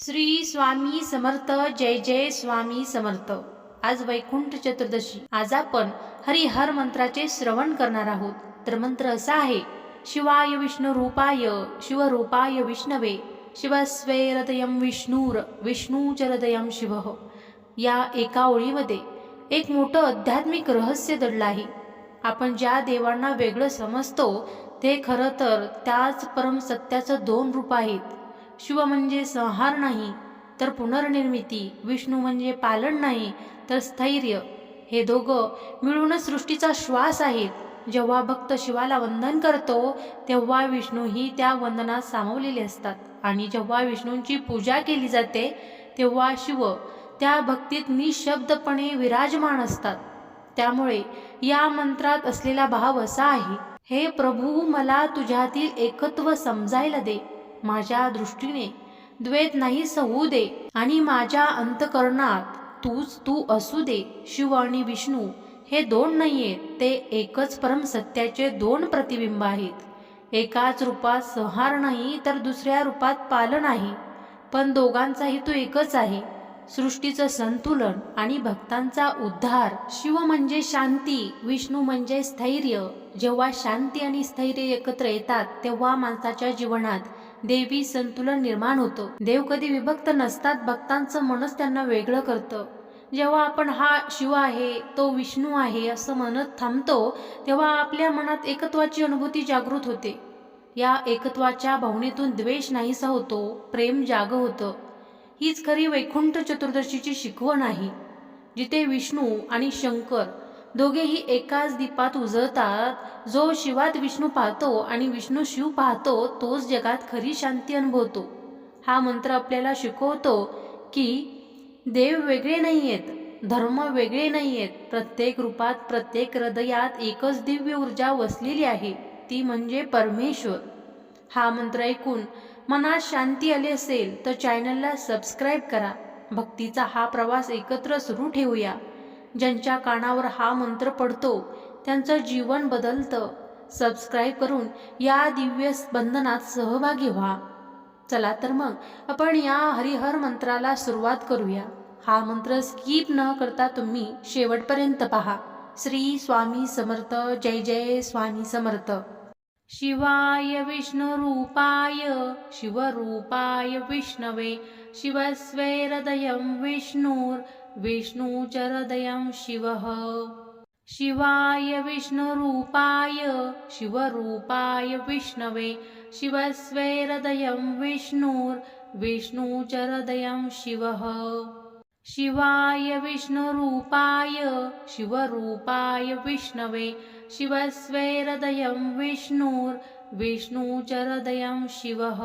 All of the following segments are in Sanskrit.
श्री स्वामी समर्थ जय जय स्वामी समर्थ. आज वैकुंठ चतुर्दशी. आज आपण हरिहर मंत्राचे श्रवण करणार आहोत. तर मंत्र असा आहे शिवाय विष्णू रूपाय शिवरूपाय विष्णवे शिवस्वे हृदयं विष्णूर विष्णूच हृदय शिव. या एका ओळीमध्ये एक मोठं आध्यात्मिक रहस्य दडलं आहे. आपण ज्या देवांना वेगळं समजतो ते खरं तर त्याच परमसत्याचं दोन रूप आहेत. शिव म्हणजे संहार नाही तर पुनर्निर्मिती विष्णू म्हणजे पालन नाही तर स्थैर्य. हे दोघं मिळूनच सृष्टीचा श्वास आहेत. जेव्हा भक्त शिवाला वंदन करतो तेव्हा विष्णूही त्या वंदनात सामावलेले असतात. आणि जेव्हा विष्णूंची पूजा केली जाते तेव्हा शिव त्या भक्तीत निशब्दपणे विराजमान असतात. त्यामुळे या मंत्रात असलेला भाव असा आहे हे प्रभू मला तुझ्यातील एकत्व समजायला दे. माझ्या दृष्टीने द्वेत नाही होऊ दे आणि माझ्या अंतकरणात तूच तू असू दे शिव आणि विष्णू. हे दोन नाहीयेत ते एकच परम सत्याचे दोन प्रतिबिंब आहेत. एकाच रूपात संहार नाही तर दुसऱ्या रूपात पालन आहे. पण दोघांचाही तो एकच आहे. सृष्टीचं संतुलन आणि भक्तांचा उद्धार. शिव म्हणजे शांती विष्णू म्हणजे स्थैर्य. जेव्हा शांती आणि स्थैर्य एकत्र येतात तेव्हा माणसाच्या जीवनात देवी संतुलन निर्माण होतं. देव कधी विभक्त नसतात भक्तांचं मनच त्यांना वेगळं करतं. जेव्हा आपण हा शिव आहे तो विष्णू आहे असं म्हणत थांबतो तेव्हा आपल्या मनात एकत्वाची अनुभूती जागृत होते. या एकत्वाच्या भावनेतून द्वेष नाहीसा होतो प्रेम जाग होतं. हीच खरी वैकुंठ चतुर्दशीची शिकवण आहे. जिथे विष्णू आणि शंकर दोघेही एकाच दीपात उजळतात. जो शिवात विष्णू पाहतो आणि विष्णू शिव पाहतो तोच जगात खरी शांती अनुभवतो. हा मंत्र आपल्याला शिकवतो की देव वेगळे नाही आहेत धर्म वेगळे नाही आहेत प्रत्येक रूपात प्रत्येक हृदयात एकच दिव्य ऊर्जा वसलेली आहे ती म्हणजे परमेश्वर. हा मंत्र ऐकून मनात शांती आली असेल तर चॅनलला सबस्क्राईब करा. भक्तीचा हा प्रवास एकत्र सुरू ठेवूया. ज्यांच्या कानावर हा मंत्र पडतो त्यांचं जीवन बदलतं. सबस्क्राईब करून या दिव्य बंधनात सहभागी व्हा. चला तर मग आपण या हरिहर मंत्राला सुरुवात करूया. हा मंत्र स्किप न करता तुम्ही शेवटपर्यंत पहा. श्री स्वामी समर्थ जय जय स्वामी समर्थ. शिवाय विष्णुरूपाय शिवरूपाय विष्णवे शिवस्वे हृदयं विष्णुर् विष्णू च हृदयं शिवः। शिवाय विष्णुरूपाय शिवरूपाय विष्णवे शिवस्वे हृदयं विष्णुर् विष्णू च हृदयं शिवः। शिवाय विष्णुरूपाय शिवरूपाय विष्णवे शिवस्वे हृदयं विष्णुर् विष्णू च हृदयं शिवः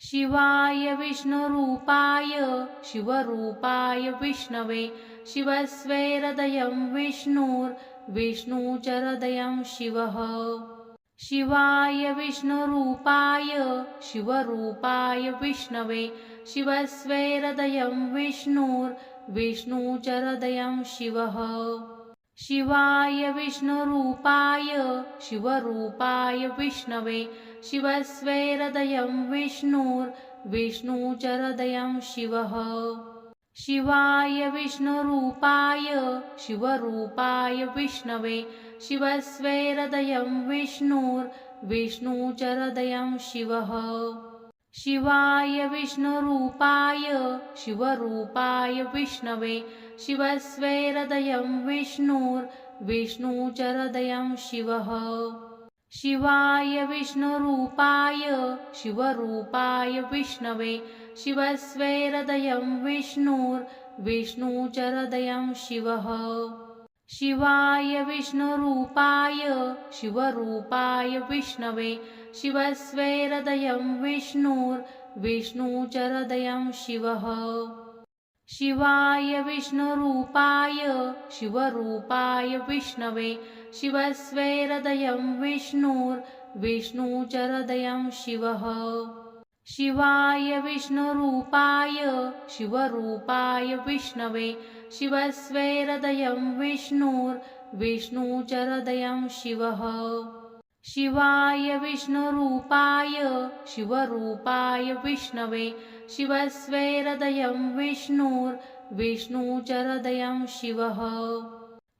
शिवाय विष्णुरूपाय शिवरूपाय विष्णवे शिवस्वे हृदयं विष्णुर् विष्णू च हृदयं शिवः। शिवाय विष्णुरूपाय शिवरूपाय विष्णवे शिवस्वे हृदयं विष्णुर् विष्णू च हृदयं शिवः शिवाय विष्णुरूपाय शिवरूपाय विष्णवे शिवस्वे हृदयं विष्णुर् विष्णू च हृदयं शिवः। शिवाय विष्णुरूपाय शिवरूपाय विष्णवे शिवस्वे हृदयं विष्णुर् विष्णू च हृदयं शिवः। शिवाय विष्णुरूपाय शिवरूपाय विष्णवे शिवस्वे हृदयं विष्णुर् विष्णू च हृदयं शिवः। शिवाय विष्णुरूपाय शिवरूपाय विष्णवे शिवस्वे हृदयं विष्णुर् विष्णू च हृदयं शिवः। शिवाय विष्णुरूपाय शिवरूपाय विष्णवे शिवस्वे हृदयं विष्णुर् विष्णू च हृदयं शिवः शिवाय विष्णुरूपाय शिवरूपाय विष्णवे शिवस्वे हृदयं विष्णुर् विष्णू च हृदयं शिवः। शिवाय विष्णुरूपाय शिवरूपाय विष्णवे शिवस्वे हृदयं विष्णुर् विष्णू च हृदयं शिवः। शिवाय विष्णुरूपाय शिवरूपाय विष्णवे शिवस्वेरदयं विष्णुर्विष्णुचरदयं शिवः।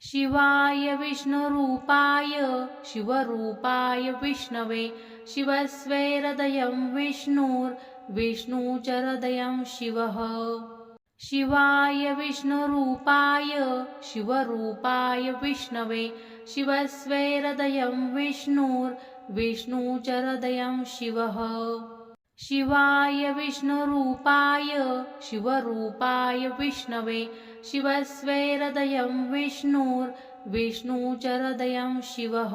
शिवाय विष्णुरूपाय शिवरूपाय विष्णवे शिवस्वेरदयं विष्णुर्विष्णुचरदयं शिवः। शिवाय विष्णुरूपाय शिवरूपाय विष्णवे शिवस्वेरदयं विष्णुर्विष्णुचरदयं शिवः शिवाय विष्णुरूपाय शिवरूपाय विष्णवे शिवस्वेरदयं विष्णुर्विष्णुचरदयं शिवः।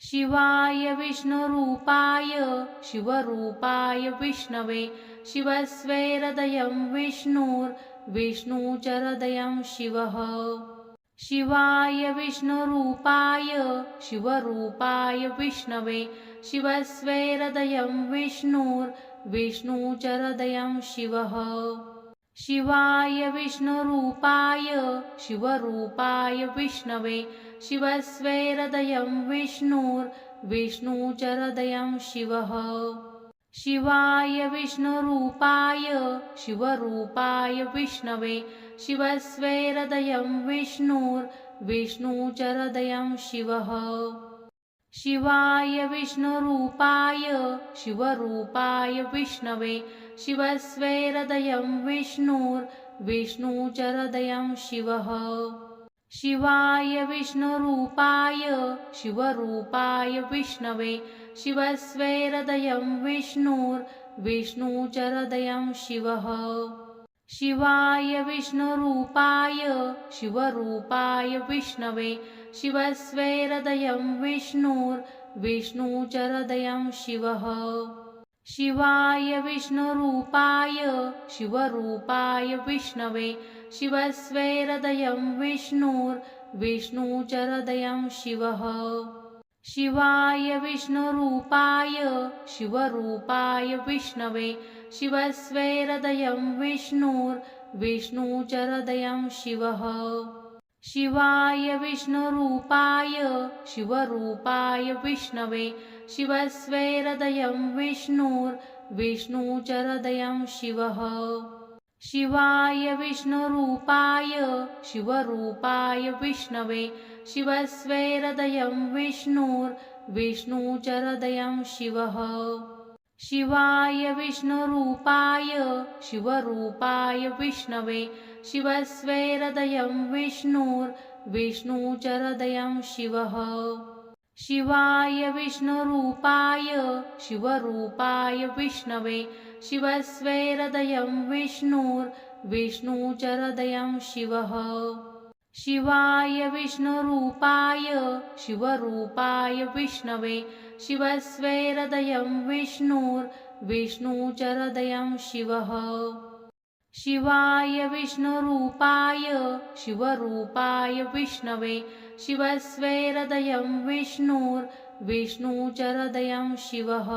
शिवाय विष्णुरूपाय शिवरूपाय विष्णवे शिवस्वेरदयं विष्णुर्विष्णुचरदयं शिवः। शिवाय विष्णुरूपाय शिवरूपाय विष्णवे शिवस्वेरदयं विष्णुर्विष्णुचरदयं शिवः। शिवाय विष्णुरूपाय शिवरूपाय विष्णवे शिवस्वेरदयं विष्णुर्विष्णुचरदयं शिवः। शिवाय विष्णुरूपाय शिवरूपाय विष्णवे शिवस्वेरदयं विष्णुर्विष्णुचरदयं शिवः शिवाय विष्णुरूपाय शिवरूपाय विष्णवे शिवस्वेरदयं विष्णुर्विष्णुचरदयं शिवः। शिवाय विष्णुरूपाय शिवरूपाय विष्णवे शिवस्वेरदयं विष्णुर्विष्णुचरदयं शिवः। शिवाय विष्णुरूपाय शिवरूपाय विष्णवे शिवस्वेरदयं विष्णुर्विष्णुचरदयं शिवः। शिवाय विष्णुरूपाय शिवरूपाय विष्णवे शिवस्वेरदयं विष्णुर्विष्णुचरदयं शिवः। शिवाय विष्णुरूपाय शिवरूपाय विष्णवे शिवस्वेरदयं विष्णुर्विष्णुचरदयं शिवः शिवाय विष्णुरूपाय शिवरूपाय विष्णवे शिवस्वेरदयं विष्णुर्विष्णुचरदयं शिवः। शिवाय विष्णुरूपाय शिवरूपाय विष्णवे शिवस्वेरदयं विष्णुर्विष्णुचरदयं शिवः। शिवाय विष्णुरूपाय शिवरूपाय विष्णवे शिवस्वेरदयं विष्णुर्विष्णुचरदयं शिवः। शिवाय विष्णुरूपाय शिवरूपाय विष्णवे शिवस्वेरदयं विष्णुर्विष्णुचरदयं शिवः। शिवाय विष्णुरूपाय शिवरूपाय विष्णवे शिवस्वेरदयं विष्णुर्विष्णुचरदयं शिवः शिवाय विष्णुरूपाय शिवरूपाय विष्णवे शिवस्वेरदयं विष्णुर्विष्णुचरदयं शिवः।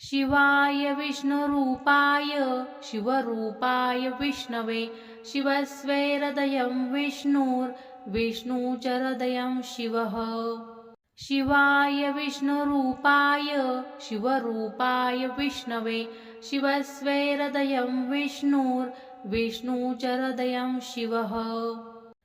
शिवाय विष्णुरूपाय शिवरूपाय विष्णवे शिवस्वेरदयं विष्णुर्विष्णुचरदयं शिवः शिवाय विष्णुरूपाय शिवरूपाय विष्णवे शिवस्वेरदयं विष्णुर्विष्णुचरदयं शिवः।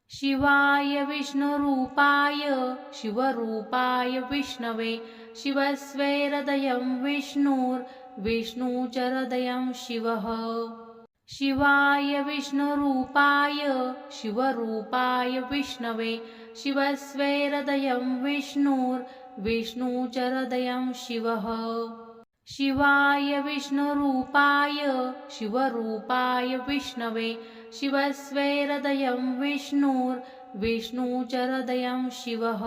शिवाय विष्णुरूपाय शिवरूपाय विष्णवे शिवस्वेरदयं विष्णुर्विष्णुचरदयं शिवः। शिवाय विष्णुरूपाय शिवरूपाय विष्णवे शिवस्वेरदयं विष्णुर्विष्णुचरदयं शिवः। शिवाय विष्णुरूपाय शिवरूपाय विष्णवे शिवस्वेरदयं विष्णुर्विष्णुचरदयं शिवः।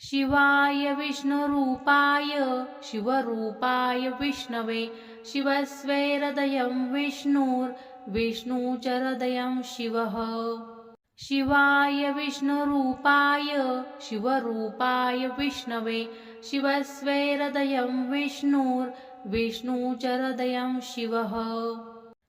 शिवाय विष्णुरूपाय शिवरूपाय विष्णवे शिवस्वेरदयं विष्णुर्विष्णुचरदयं शिवः शिवाय विष्णुरूपाय शिवरूपाय विष्णवे शिवस्वेरदयं विष्णुर्विष्णुचरदयं शिवः।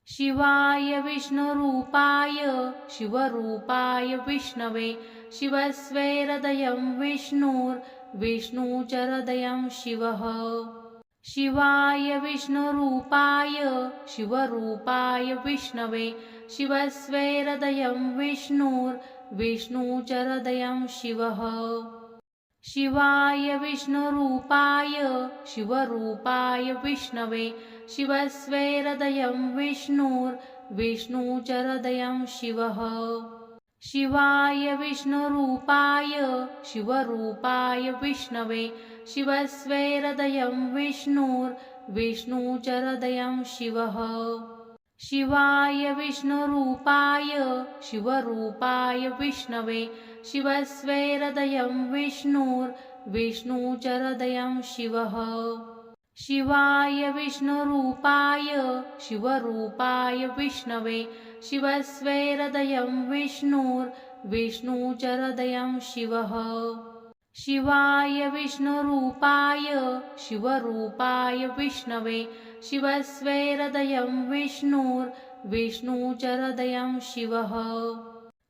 शिवाय विष्णुरूपाय शिवरूपाय विष्णवे शिवस्वेरदयं विष्णुर्विष्णुचरदयं शिवः। शिवाय विष्णुरूपाय शिवरूपाय विष्णवे शिवस्वे हृदयं विष्णुर्विष्णुचरदयं शिवः। शिवाय विष्णुरूपाय शिवरूपाय विष्णवे शिवस्वे हृदयं विष्णुर्विष्णुचरदयं शिवः। शिवाय विष्णुरूपाय शिवरूपाय विष्णवे शिवस्वे हृदयं विष्णुर्विष्णुचरदयं शिवः शिवाय विष्णुरूपाय शिवरूपाय विष्णवे शिवस्वे हृदयं विष्णुर्विष्णुचरदयं शिवः। शिवाय विष्णुरूपाय शिवरूपाय विष्णवे शिवस्वे हृदयं विष्णुर्विष्णुचरदयं शिवः। शिवाय विष्णुरूपाय शिवरूपाय विष्णवे शिवस्वे हृदयं विष्णुर्विष्णुचरदयं शिवः।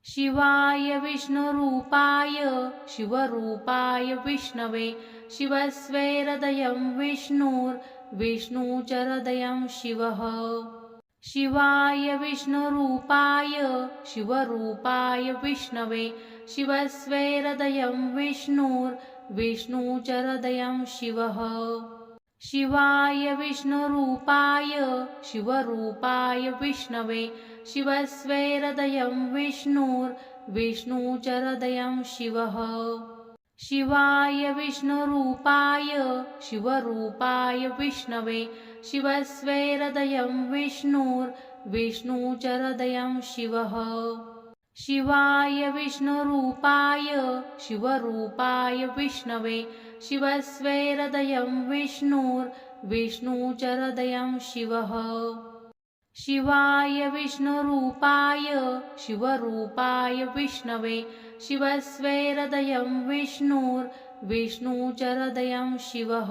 शिवाय विष्णुरूपाय शिवरूपाय विष्णवे शिवस्वे हृदयं विष्णुर्विष्णुचरदयं शिवः। शिवाय विष्णुरूपाय शिवरूपाय विष्णवे शिवस्वे हृदयं विष्णुर्विष्णुचरदयं शिवः शिवाय विष्णुरूपाय शिवरूपाय विष्णवे शिवस्वे हृदयं विष्णुर्विष्णुचरदयं शिवः। शिवाय विष्णुरूपाय शिवरूपाय विष्णवे शिवस्वे हृदयं विष्णुर्विष्णुचरदयं शिवः। शिवाय विष्णुरूपाय शिवरूपाय विष्णवे शिवस्वे हृदयं विष्णुर्विष्णुचरदयं शिवः। शिवाय विष्णुरूपाय शिवरूपाय विष्णवे शिवस्वे हृदयं विष्णुर्विष्णुचरदयं शिवः।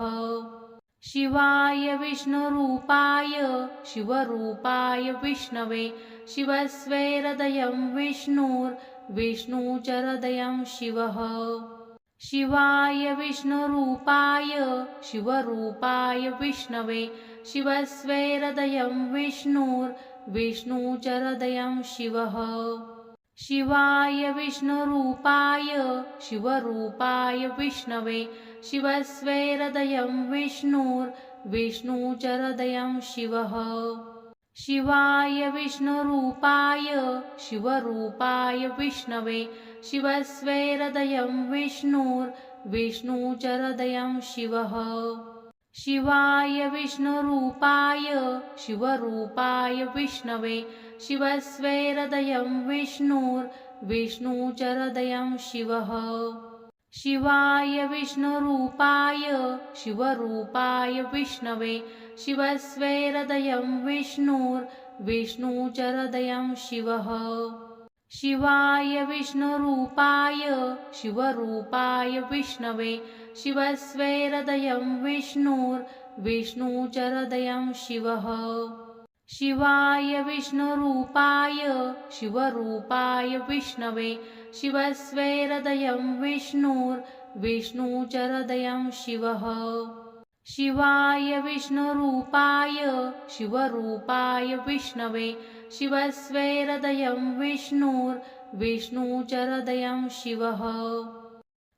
शिवाय विष्णुरूपाय शिवरूपाय विष्णवे शिवस्वे हृदयं विष्णुर्विष्णुचरदयं शिवः शिवाय विष्णुरूपाय शिवरूपाय विष्णवे शिवस्वे हृदयं विष्णुर्विष्णुचरदयं शिवः। शिवाय विष्णुरूपाय शिवरूपाय विष्णवे शिवस्वे हृदयं विष्णुर्विष्णुचरदयं शिवः। शिवाय विष्णुरूपाय शिवरूपाय विष्णवे शिवस्वे हृदयं विष्णुर्विष्णुचरदयं शिवः। शिवाय विष्णुरूपाय शिवरूपाय विष्णवे शिवस्वे हृदयं विष्णुर्विष्णुचरदयं शिवः। शिवाय विष्णुरूपाय शिवरूपाय विष्णवे शिवस्वे हृदयं विष्णुर्विष्णुचरदयं शिवः शिवाय विष्णुरूपाय शिवरूपाय विष्णवे शिवस्वे हृदयं विष्णुर्विष्णुचरदयं शिवः। शिवाय विष्णुरूपाय शिवरूपाय विष्णवे शिवस्वे हृदयं विष्णुर्विष्णुचरदयं शिवः। शिवाय विष्णुरूपाय शिवरूपाय विष्णवे शिवस्वे हृदयं विष्णुर्विष्णुचरदयं शिवः।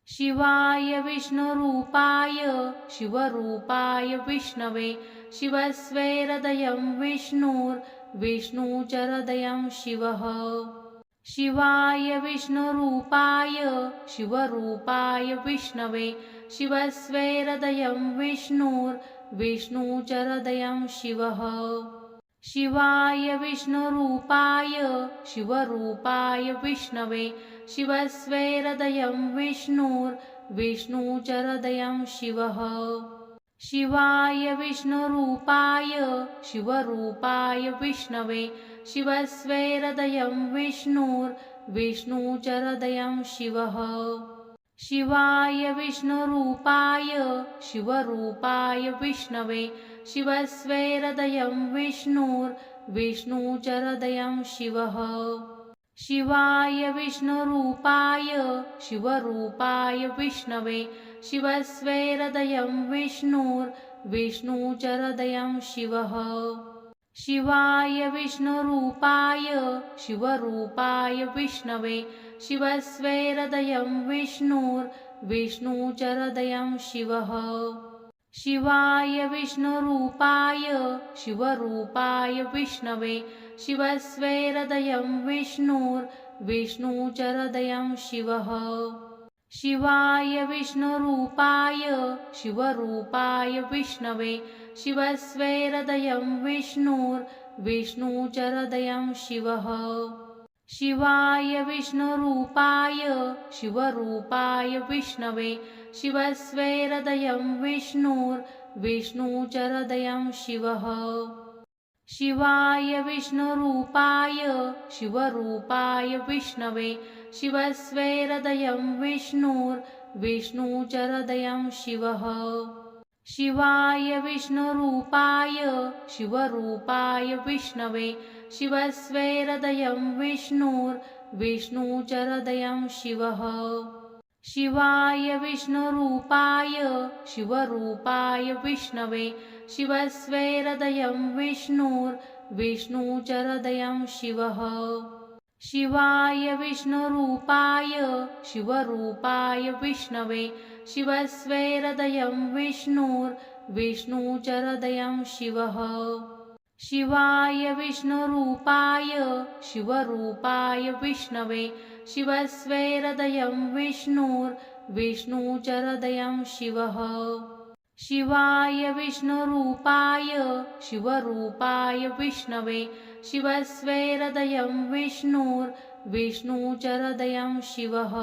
शिवाय विष्णुरूपाय शिवरूपाय विष्णवे शिवस्वे हृदयं विष्णुर्विष्णुचरदयं शिवः। शिवाय विष्णुरूपाय शिवरूपाय विष्णवे शिवस्वे हृदयं विष्णुर्विष्णुचरदयं शिवः शिवाय विष्णुरूपाय शिवरूपाय विष्णवे शिवस्वे हृदयं विष्णुर्विष्णुचरदयं शिवः। शिवाय विष्णुरूपाय शिवरूपाय विष्णवे शिवस्वे हृदयं विष्णुर्विष्णुचरदयं शिवः। शिवाय विष्णुरूपाय शिवरूपाय विष्णवे शिवस्वे हृदयं विष्णुर्विष्णुचरदयं शिवः। शिवाय विष्णुरूपाय शिवरूपाय विष्णवे शिवस्वे हृदयं विष्णुचरदयं शिवः। शिवाय विष्णुरूपाय शिवरूपाय विष्णवे शिवस्वैरदयं विष्णुर्विष्णुचरदयं शिवः शिवाय विष्णुरूपाय शिवरूपाय विष्णवे शिवस्वैरदयं विष्णुर्विष्णुचरदयं शिवः। शिवाय विष्णुरूपाय शिवरूपाय विष्णवे शिवस्वैरदयं विष्णुर्विष्णुचरदयं शिवः। शिवाय विष्णुरूपाय शिवरूपाय विष्णवे शिवस्वैरदयं विष्णुर्विष्णुचरदयं शिवः। शिवाय विष्णुरूपाय शिवरूपाय विष्णवे शिवस्वैरदयं विष्णुर्विष्णुचरदयं शिवः। शिवाय विष्णुरूपाय शिवरूपाय विष्णवे शिवस्वैरदयं विष्णुर्विष्णुचरदयं शिवः शिवाय विष्णुरूपाय शिवरूपाय विष्णवे शिवस्वैरदयं विष्णुर्विष्णुचरदयं शिवः। शिवाय विष्णुरूपाय शिवरूपाय विष्णवे शिवस्वैरदयं विष्णुर्विष्णुचरदयं शिवः। शिवाय विष्णुरूपाय शिवरूपाय विष्णवे शिवस्वैरदयं विष्णुर्विष्णुचरदयं शिवः। शिवाय विष्णुरूपाय शिवरूपाय विष्णवे शिवस्वैरदयं विष्णुर्विष्णुचरदयं शिवः।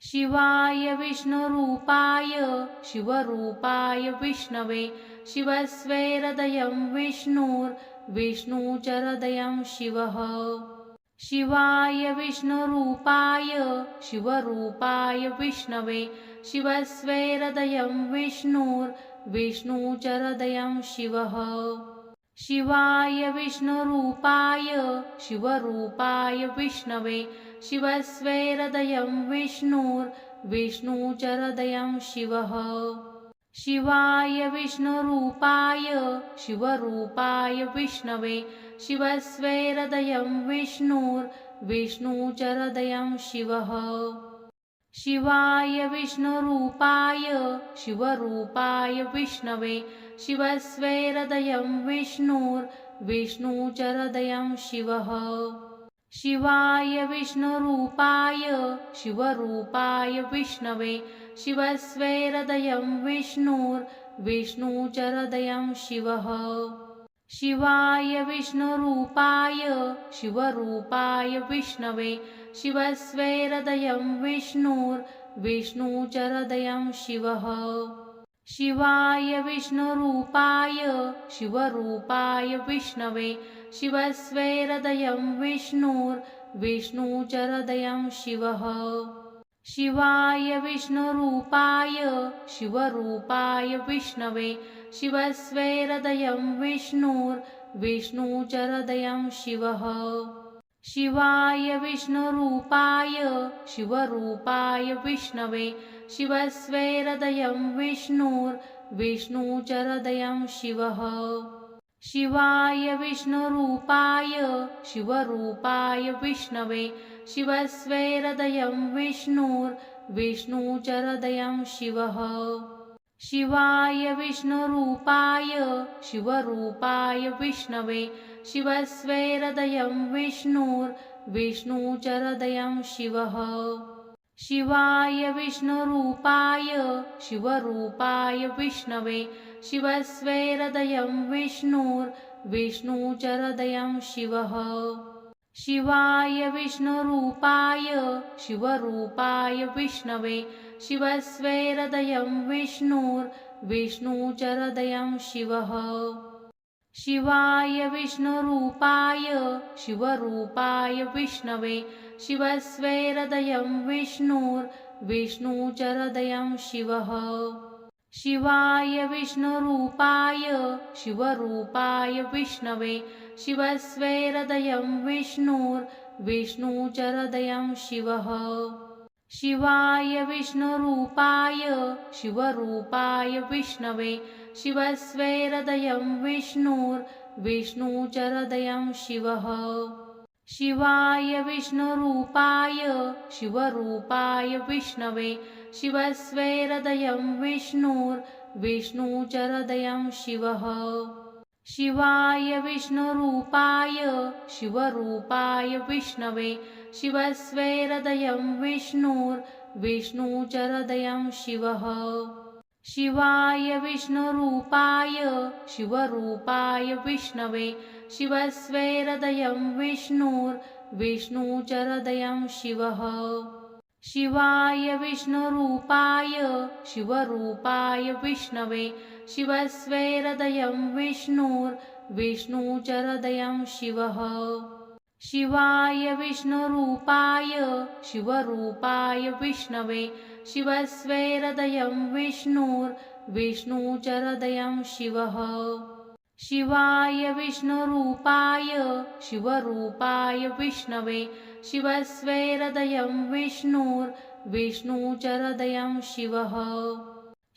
शिवाय विष्णुरूपाय शिवरूपाय विष्णवे शिवस्वैरदयं विष्णुर्विष्णुचरदयं शिवः शिवाय विष्णुरूपाय शिवरूपाय विष्णवे शिवस्वैरदयं विष्णुर्विष्णुचरदयं शिवः। शिवाय विष्णुरूपाय शिवरूपाय विष्णवे शिवस्वैरदयं विष्णुर्विष्णुचरदयं शिवः। शिवाय विष्णुरूपाय शिवरूपाय विष्णवे शिवस्वैरदयं विष्णुर्विष्णुचरदयं शिवः। शिवाय विष्णुरूपाय शिवरूपाय विष्णवे शिवस्वैरदयं विष्णुर्विष्णुचरदयं शिवः। शिवाय विष्णुरूपाय शिवरूपाय विष्णवे शिवस्वैरदयं विष्णुर्विष्णुचरदयं शिवः शिवाय विष्णुरूपाय शिवरूपाय विष्णवे शिवस्वैरदयं विष्णुर्विष्णुचरदयं शिवः। शिवाय विष्णुरूपाय शिवरूपाय विष्णवे शिवस्वैरदयं विष्णुर्विष्णुचरदयं शिवः। शिवाय विष्णुरूपाय शिवरूपाय विष्णवे शिवस्वैरदयं विष्णुर्विष्णुचरदयं शिवः। शिवाय विष्णुरूपाय शिवरूपाय विष्णवे शिवस्वैरदयं विष्णुर्विष्णुचरदयं शिवः। शिवाय विष्णुरूपाय शिवरूपाय विष्णवे शिवस्वैरदयं विष्णुर्विष्णुचरदयं शिवः शिवाय विष्णुरूपाय शिवरूपाय विष्णवे शिवस्वैरदयं विष्णुर्विष्णुचरदयं शिवः। शिवाय विष्णुरूपाय शिवरूपाय विष्णवे शिवस्वैरदयं विष्णुर्विष्णुचरदयं शिवः। शिवाय विष्णुरूपाय शिवरूपाय विष्णवे शिवस्वैरदयं विष्णुर्विष्णुचरदयं शिवः। शिवाय विष्णुरूपाय शिवरूपाय विष्णवे शिवस्वैरदयं विष्णुर्विष्णुचरदयं शिवः। शिवाय विष्णुरूपाय शिवरूपाय विष्णवे शिवस्वैरदयं विष्णुर्विष्णुचरदयं शिवः शिवाय विष्णुरूपाय शिवरूपाय विष्णवे शिवस्वेरदयं विष्णुर्विष्णुचरदयं शिवः। शिवाय विष्णुरूपाय शिवरूपाय विष्णवे शिवस्वेरदयं विष्णुर्विष्णुचरदयं शिवः। शिवाय विष्णुरूपाय शिवरूपाय विष्णवे शिवस्वेरदयं विष्णुर्विष्णुचरदयं शिवः। शिवाय विष्णुरूपाय शिवरूपाय विष्णवे शिवस्वेरदयं विष्णुर्विष्णुचरदयं शिवः। शिवाय विष्णुरूपाय शिवरूपाय विष्णवे शिवस्वेरदयं विष्णुर्विष्णुचरदयं शिवः शिवाय विष्णुरूपाय शिवरूपाय विष्णवे शिवस्वेरदयं विष्णुर्विष्णुचरदयं शिवः। शिवाय विष्णुरूपाय शिवरूपाय विष्णवे शिवस्वेरदयं विष्णुर्विष्णुचरदयं शिवः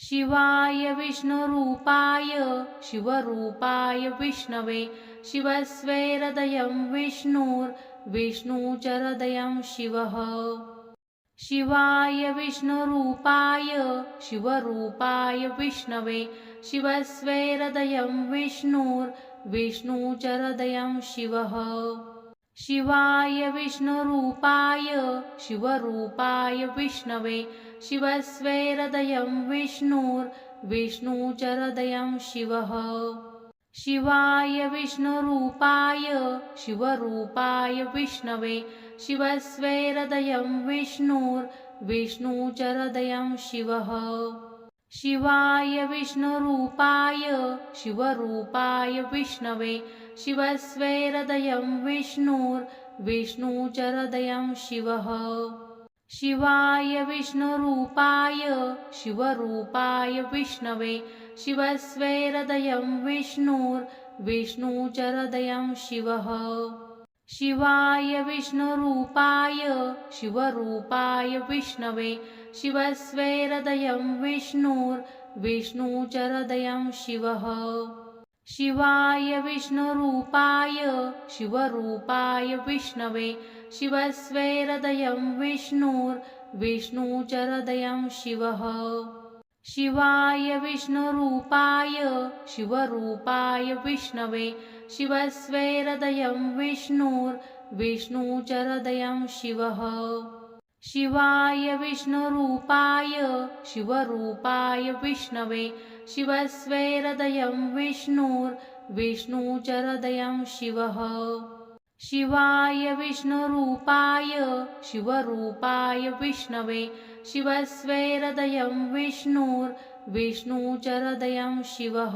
शिवाय विष्णुरूपाय शिवरूपाय विष्णवे शिवस्वेरदयं विष्णुर्विष्णुचरदयं शिवः। शिवाय विष्णुरूपाय शिवरूपाय विष्णवे शिवस्वेरदयं विष्णुर्विष्णुचरदयं शिवः। शिवाय विष्णुरूपाय शिवरूपाय विष्णवे शिवस्वेरदयं विष्णुर्विष्णुचरदयं शिवः। शिवाय विष्णुरूपाय शिवरूपाय विष्णवे शिवस्वेरदयं विष्णुर्विष्णुचरदयं शिवः। शिवाय विष्णुरूपाय शिवरूपाय विष्णवे शिवस्वेरदयं विष्णुर्विष्णुचरदयं शिवः शिवाय विष्णुरूपाय शिवरूपाय विष्णवे शिवस्वेरदयं विष्णुर्विष्णुचरदयं शिवः। शिवाय विष्णुरूपाय शिवरूपाय विष्णवे शिवस्वेरदयं विष्णुर्विष्णुचरदयं शिवः शिवाय विष्णुरूपाय शिवरूपाय विष्णवे शिवस्वेरदयं विष्णुर्विष्णुचरदयं शिवः। शिवाय विष्णुरूपाय शिवरूपाय विष्णवे शिवस्वेरदयं विष्णुर्विष्णुचरदयं शिवः। शिवाय विष्णुरूपाय शिवरूपाय विष्णवे शिवस्वेरदयं विष्णुर्विष्णुचरदयं शिवः। शिवाय विष्णुरूपाय शिवरूपाय विष्णवे शिवस्वेरदयं विष्णुर्विष्णुचरदयं शिवः